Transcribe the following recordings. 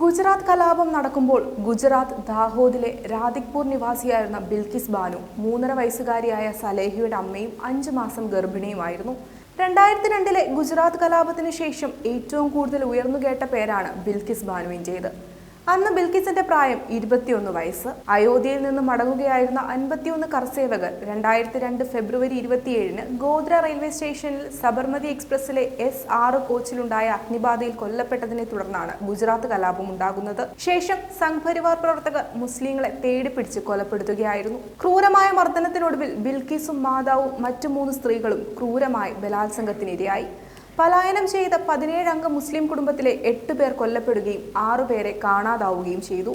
ഗുജറാത്ത് കലാപം നടക്കുമ്പോൾ ഗുജറാത്ത് ദാഹോദിലെ രാധിക്പൂർ നിവാസിയായിരുന്ന ബിൽക്കിസ് ബാനു മൂന്നര വയസ്സുകാരിയായ സലേഹിയുടെ അമ്മയും അഞ്ചു മാസം ഗർഭിണിയുമായിരുന്നു. രണ്ടായിരത്തി രണ്ടിലെ ഗുജറാത്ത് കലാപത്തിന് ശേഷം ഏറ്റവും കൂടുതൽ ഉയർന്നു കേട്ട പേരാണ് ബിൽക്കിസ് ബാനുവിന്റേത്. അന്ന് ബിൽക്കിസിന്റെ പ്രായം ഇരുപത്തിയൊന്ന് വയസ്സ്. അയോധ്യയിൽ നിന്ന് മടങ്ങുകയായിരുന്ന അൻപത്തിയൊന്ന് കർസേവകർ രണ്ടായിരത്തി രണ്ട് ഫെബ്രുവരി ഇരുപത്തിയേഴിന് ഗോദ്ര റെയിൽവേ സ്റ്റേഷനിൽ സബർമതി എക്സ്പ്രസിലെ എസ് ആറ് കോച്ചിലുണ്ടായ അഗ്നിബാധയിൽ കൊല്ലപ്പെട്ടതിനെ തുടർന്നാണ് ഗുജറാത്ത് കലാപം ഉണ്ടാകുന്നത്. ശേഷം സംഘപരിവാർ പ്രവർത്തകർ മുസ്ലിങ്ങളെ തേടിപ്പിടിച്ച് കൊലപ്പെടുത്തുകയായിരുന്നു. ക്രൂരമായ മർദ്ദനത്തിനൊടുവിൽ ബിൽക്കിസും മാതാവും മറ്റു മൂന്ന് സ്ത്രീകളും ക്രൂരമായി ബലാത്സംഗത്തിനിരയായി. പലായനം ചെയ്ത പതിനേഴംഗ മുസ്ലിം കുടുംബത്തിലെ എട്ട് പേർ കൊല്ലപ്പെടുകയും ആറുപേരെ കാണാതാവുകയും ചെയ്തു.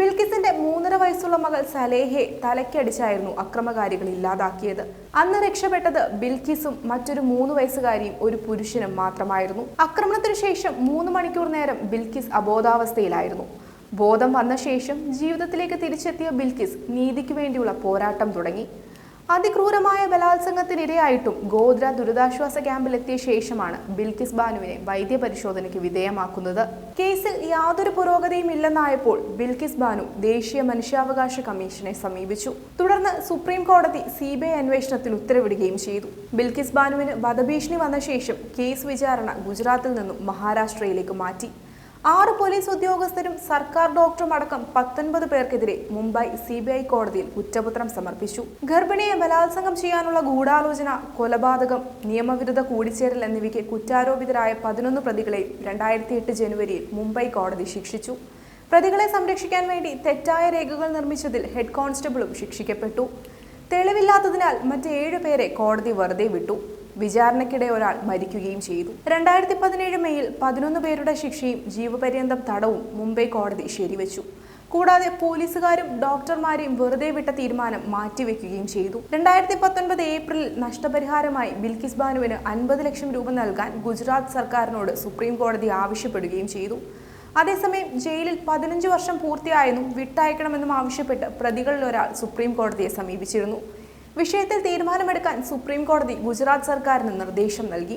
ബിൽക്കിസിന്റെ മൂന്നര വയസ്സുള്ള മകൾ സലേഹെ തലയ്ക്കടിച്ചായിരുന്നു അക്രമകാരികൾ ഇല്ലാതാക്കിയത്. അന്ന് രക്ഷപ്പെട്ടത് ബിൽക്കിസും മറ്റൊരു മൂന്ന് വയസ്സുകാരിയും ഒരു പുരുഷനും മാത്രമായിരുന്നു. ആക്രമണത്തിനു ശേഷം മൂന്ന് മണിക്കൂർ നേരം ബിൽക്കിസ് അബോധാവസ്ഥയിലായിരുന്നു. ബോധം വന്ന ശേഷം ജീവിതത്തിലേക്ക് തിരിച്ചെത്തിയ ബിൽക്കിസ് നീതിക്ക് വേണ്ടിയുള്ള പോരാട്ടം തുടങ്ങി. അതിക്രൂരമായ ബലാത്സംഗത്തിനിരയായിട്ടും ഗോദ്ര ദുരിതാശ്വാസ ക്യാമ്പിലെത്തിയ ശേഷമാണ് ബിൽക്കിസ് ബാനുവിനെ വൈദ്യപരിശോധനയ്ക്ക് വിധേയമാക്കുന്നത്. കേസിൽ യാതൊരു പുരോഗതിയും ഇല്ലെന്നായപ്പോൾ ബിൽക്കിസ് ബാനു ദേശീയ മനുഷ്യാവകാശ കമ്മീഷനെ സമീപിച്ചു. തുടർന്ന് സുപ്രീം കോടതി സി അന്വേഷണത്തിൽ ഉത്തരവിടുകയും ചെയ്തു. ബിൽക്കിസ് ബാനുവിന് വധഭീഷണി വന്ന ശേഷം കേസ് വിചാരണ ഗുജറാത്തിൽ നിന്നും മഹാരാഷ്ട്രയിലേക്ക് മാറ്റി. ആറ് പോലീസ് ഉദ്യോഗസ്ഥരും സർക്കാർ ഡോക്ടറും അടക്കം പത്തൊൻപത് പേർക്കെതിരെ മുംബൈ സി ബി ഐ കോടതിയിൽ കുറ്റപത്രം സമർപ്പിച്ചു. ഗർഭിണിയെ ബലാത്സംഗം ചെയ്യാനുള്ള ഗൂഢാലോചന കൊലപാതകം നിയമവിരുദ്ധ കൂടിച്ചേരൽ എന്നിവയ്ക്ക് കുറ്റാരോപിതരായ പതിനൊന്ന് പ്രതികളെ രണ്ടായിരത്തി എട്ട് ജനുവരിയിൽ മുംബൈ കോടതി ശിക്ഷിച്ചു. പ്രതികളെ സംരക്ഷിക്കാൻ വേണ്ടി തെറ്റായ രേഖകൾ നിർമ്മിച്ചതിൽ ഹെഡ് കോൺസ്റ്റബിളും ശിക്ഷിക്കപ്പെട്ടു. തെളിവില്ലാത്തതിനാൽ മറ്റ് ഏഴ് പേരെ കോടതി വെറുതെ വിട്ടു. വിചാരണയ്ക്കിടെ ഒരാൾ മരിക്കുകയും ചെയ്തു. രണ്ടായിരത്തി പതിനേഴ് മെയ്യിൽ പതിനൊന്ന് പേരുടെ ശിക്ഷയും ജീവപര്യന്തം തടവും മുംബൈ കോടതി ശരിവച്ചു. കൂടാതെ പോലീസുകാരും ഡോക്ടർമാരെയും വെറുതെ വിട്ട തീരുമാനം മാറ്റിവെക്കുകയും ചെയ്തു. രണ്ടായിരത്തി പത്തൊൻപത് ഏപ്രിലിൽ നഷ്ടപരിഹാരമായി ബിൽക്കിസ് ബാനുവിന് അൻപത് ലക്ഷം രൂപ നൽകാൻ ഗുജറാത്ത് സർക്കാരിനോട് സുപ്രീം കോടതി ആവശ്യപ്പെടുകയും ചെയ്തു. അതേസമയം ജയിലിൽ പതിനഞ്ച് വർഷം പൂർത്തിയായെന്നും വിട്ടയക്കണമെന്നും ആവശ്യപ്പെട്ട് പ്രതികളിൽ ഒരാൾ സുപ്രീം കോടതിയെ സമീപിച്ചിരുന്നു. വിഷയത്തിൽ തീരുമാനമെടുക്കാൻ സുപ്രീം കോടതി ഗുജറാത്ത് സർക്കാരിന് നിർദ്ദേശം നൽകി.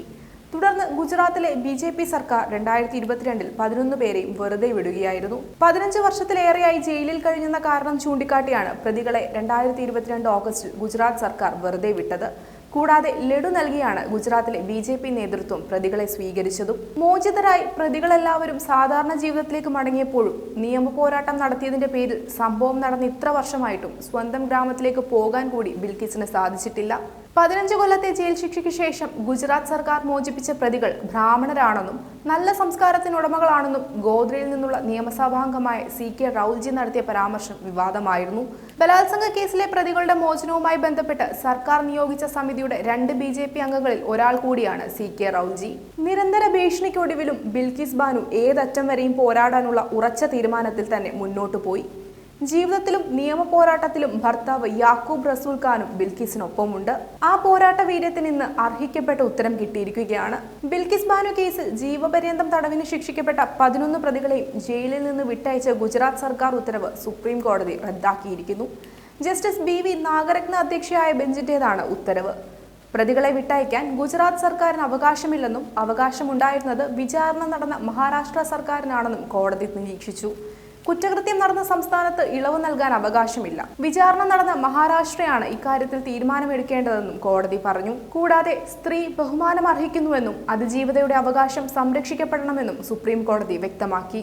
തുടർന്ന് ഗുജറാത്തിലെ ബി ജെ പി സർക്കാർ രണ്ടായിരത്തി ഇരുപത്തിരണ്ടിൽ പതിനൊന്ന് പേരെയും വെറുതെ വിടുകയായിരുന്നു. പതിനഞ്ച് വർഷത്തിലേറെയായി ജയിലിൽ കഴിഞ്ഞെന്ന കാരണം ചൂണ്ടിക്കാട്ടിയാണ് പ്രതികളെ രണ്ടായിരത്തി ഇരുപത്തിരണ്ട് ഓഗസ്റ്റിൽ ഗുജറാത്ത് സർക്കാർ വെറുതെ വിട്ടത്. കൂടാതെ ലഡു നൽകിയാണ് ഗുജറാത്തിലെ ബി ജെ പി നേതൃത്വം പ്രതികളെ സ്വീകരിച്ചതും. മോചിതരായി പ്രതികളെല്ലാവരും സാധാരണ ജീവിതത്തിലേക്ക് മടങ്ങിയപ്പോഴും നിയമ പോരാട്ടം നടത്തിയതിന്റെ പേരിൽ സംഭവം നടന്ന ഇത്ര വർഷമായിട്ടും സ്വന്തം ഗ്രാമത്തിലേക്ക് പോകാൻ കൂടി ബിൽക്കിസിന് സാധിച്ചിട്ടില്ല. പതിനഞ്ച് കൊല്ലത്തെ ജയിൽ ശിക്ഷയ്ക്ക് ശേഷം ഗുജറാത്ത് സർക്കാർ മോചിപ്പിച്ച പ്രതികൾ ബ്രാഹ്മണരാണെന്നും നല്ല സംസ്കാരത്തിനുടമകളാണെന്നും ഗോദ്രയിൽ നിന്നുള്ള നിയമസഭാംഗമായ സി കെ റൌൽജി നടത്തിയ പരാമർശം വിവാദമായിരുന്നു. ബലാത്സംഗ കേസിലെ പ്രതികളുടെ മോചനവുമായി ബന്ധപ്പെട്ട് സർക്കാർ നിയോഗിച്ച സമിതിയുടെ രണ്ട് ബി ജെ പി അംഗങ്ങളിൽ ഒരാൾ കൂടിയാണ് സി കെ റൌൽജി നിരന്തര ഭീഷണിക്കൊടുവിലും ബിൽക്കിസ് ബാനു ഏതറ്റം വരെയും പോരാടാനുള്ള ഉറച്ച തീരുമാനത്തിൽ തന്നെ മുന്നോട്ടു പോയി. ജീവിതത്തിലും നിയമ പോരാട്ടത്തിലും ഭർത്താവ് യാക്കൂബ് റസൂൽ ഖാനും ബിൽക്കിസിനൊപ്പമുണ്ട് ആ പോരാട്ട വീര്യത്തിന് ഇന്ന് അർഹിക്കപ്പെട്ട ഉത്തരം കിട്ടിയിരിക്കുകയാണ്. ബിൽക്കിസ് ബാനു കേസിൽ ജീവപര്യന്തം തടവിന് ശിക്ഷിക്കപ്പെട്ട പതിനൊന്ന് പ്രതികളെയും ജയിലിൽ നിന്ന് വിട്ടയച്ച ഗുജറാത്ത് സർക്കാർ ഉത്തരവ് സുപ്രീം കോടതി റദ്ദാക്കിയിരിക്കുന്നു. ജസ്റ്റിസ് ബി വി നാഗരത്ന അധ്യക്ഷയായ ബെഞ്ചിന്റേതാണ് ഉത്തരവ്. പ്രതികളെ വിട്ടയക്കാൻ ഗുജറാത്ത് സർക്കാരിന് അവകാശമില്ലെന്നും അവകാശമുണ്ടായിരുന്നത് വിചാരണ നടന്ന മഹാരാഷ്ട്ര സർക്കാരിനാണെന്നും കോടതി നിരീക്ഷിച്ചു. കുറ്റകൃത്യം നടന്ന സംസ്ഥാനത്ത് ഇളവ് നൽകാൻ അവകാശമില്ല. വിചാരണ നടന്ന മഹാരാഷ്ട്രയാണ് ഇക്കാര്യത്തിൽ തീരുമാനമെടുക്കേണ്ടതെന്നും കോടതി പറഞ്ഞു. കൂടാതെ സ്ത്രീ ബഹുമാനം അർഹിക്കുന്നുവെന്നും അതിജീവിതയുടെ അവകാശം സംരക്ഷിക്കപ്പെടണമെന്നും സുപ്രീം കോടതി വ്യക്തമാക്കി.